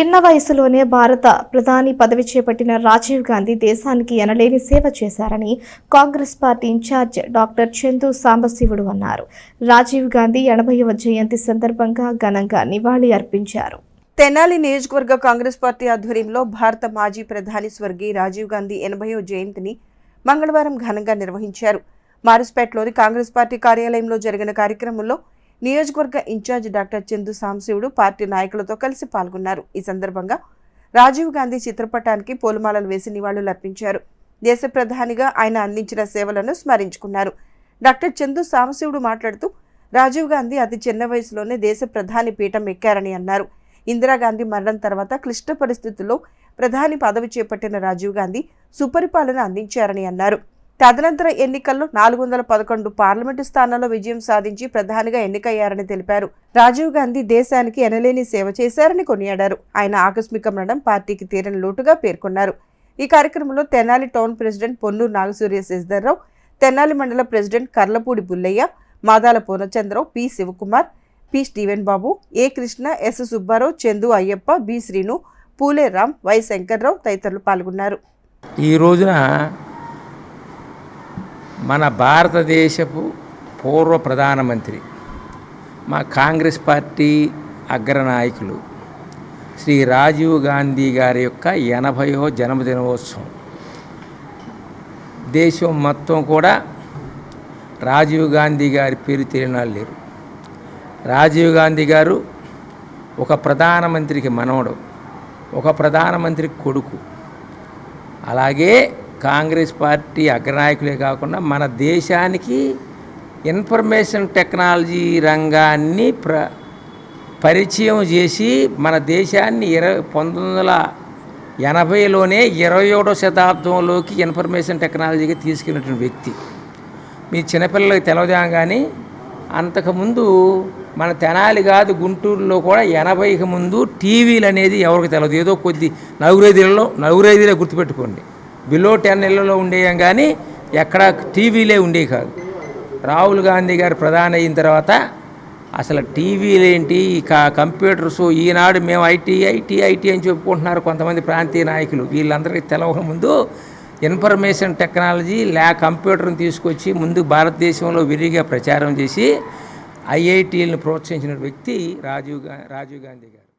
చిన్న వయసులోనే భారత ప్రధాని పదవి చేపట్టిన రాజీవ్ గాంధీ దేశానికి ఎనలేని సేవ చేశారని Congress party incharge doctor Chandu Sambasivudu అన్నారు. రాజీవ్ గాంధీ ఎనభైవ జయంతి సందర్భంగా ఘనంగా నివాళి అర్పించారు. తెనాలి నియోజకవర్గ కాంగ్రెస్ పార్టీ ఆధ్వర్యంలో భారత మాజీ ప్రధాని స్వర్గీయ రాజీవ్ గాంధీ ఎనభైవ జయంతిని మంగళవారం ఘనంగా నిర్వహించారు. మారుస్పేటలోని కాంగ్రెస్ పార్టీ కార్యాలయంలో జరిగిన కార్యక్రమంలో నియోజకవర్గ incharge doctor Chandu Sambasivudu party నాయకులతో కలిసి పాల్గొన్నారు. ఈ సందర్భంగా రాజీవ్ గాంధీ చిత్రపటానికి పూలమాలలు వేసి నివాళులర్పించారు దేశ ప్రధానిగా ఆయన అందించిన సేవలను స్మరించుకున్నారు. డాక్టర్ చందు సాంశివుడు మాట్లాడుతూ రాజీవ్ గాంధీ అతి చిన్న వయసులోనే దేశ ప్రధాని పీఠం ఎక్కారని అన్నారు. ఇందిరాగాంధీ మరణం తర్వాత క్లిష్ట పరిస్థితుల్లో ప్రధాని పదవి చేపట్టిన రాజీవ్ గాంధీ సుపరిపాలన అందించారని అన్నారు. తదనంతర ఎన్నికల్లో నాలుగు వందల పదకొండు పార్లమెంటు స్థానాల్లో విజయం సాధించి ప్రధానిగా ఎన్నికయ్యారని తెలిపారు. రాజీవ్ గాంధీ దేశానికి ఎనలేని సేవ చేశారని కొనియాడారు. ఆయన ఆకస్మిక మరణం పార్టీకి తీరని లోటుగా పేర్కొన్నారు. ఈ కార్యక్రమంలో Tenali town president Ponnuru Nagasurya Sasidhar Rao Tenali mandal president Karlapudi Bullaiah Madala Purnachandra Rao P. Sivakumar P. Steven Babu A. Krishna S. Subba Rao Chandu Ayyappa B. Srinu Phule Ram Y. Sankar Rao తదితరులు పాల్గొన్నారు. ఈ రోజున మన భారతదేశపు పూర్వ ప్రధానమంత్రి మా Congress party అగ్రనాయకులు శ్రీ రాజీవ్ గాంధీ గారి యొక్క ఎనభయో జన్మదినోత్సవం. దేశం మొత్తం కూడా రాజీవ్ గాంధీ గారి పేరు తెలియనాలు లేరు. రాజీవ్ గాంధీ గారు ఒక ప్రధానమంత్రికి మనవడు ఒక ప్రధానమంత్రికి కొడుకు. అలాగే కాంగ్రెస్ పార్టీ అగ్రనాయకులే కాకుండా మన దేశానికి ఇన్ఫర్మేషన్ టెక్నాలజీ రంగాన్ని ప్ర పరిచయం చేసి మన దేశాన్ని ఇరవై పంతొమ్మిది వందల ఎనభైలోనే ఇరవై ఏడో శతాబ్దంలోకి ఇన్ఫర్మేషన్ టెక్నాలజీకి తీసుకెళ్ళినటువంటి వ్యక్తి. మీ చిన్నపిల్లలకి తెలవదాం కానీ అంతకుముందు మన తెనాలి కాదు గుంటూరులో కూడా ఎనభైకి ముందు టీవీలు అనేది ఎవరికి తెలియదు ఏదో కొద్ది నలుగురైదులలో నలుగురైదులే గుర్తుపెట్టుకోండి. బిలో టెన్ ఇళ్ళలో ఉండేయం కానీ ఎక్కడ టీవీలే ఉండేవి కాదు. రాహుల్ గాంధీ గారు ప్రధాని అయిన తర్వాత అసలు టీవీలు ఏంటి? కా కంప్యూటర్స్ ఈనాడు మేము ఐటీ ఐటీ ఐటీ అని చెప్పుకుంటున్నారు కొంతమంది ప్రాంతీయ నాయకులు. వీళ్ళందరికీ తెలవక ముందు ఇన్ఫర్మేషన్ టెక్నాలజీ ల్యా కంప్యూటర్ని తీసుకొచ్చి ముందు భారతదేశంలో విరిగా ప్రచారం చేసి ఐఐటీలను ప్రోత్సహించిన వ్యక్తి రాజీవ్గా రాజీవ్ గాంధీ గారు.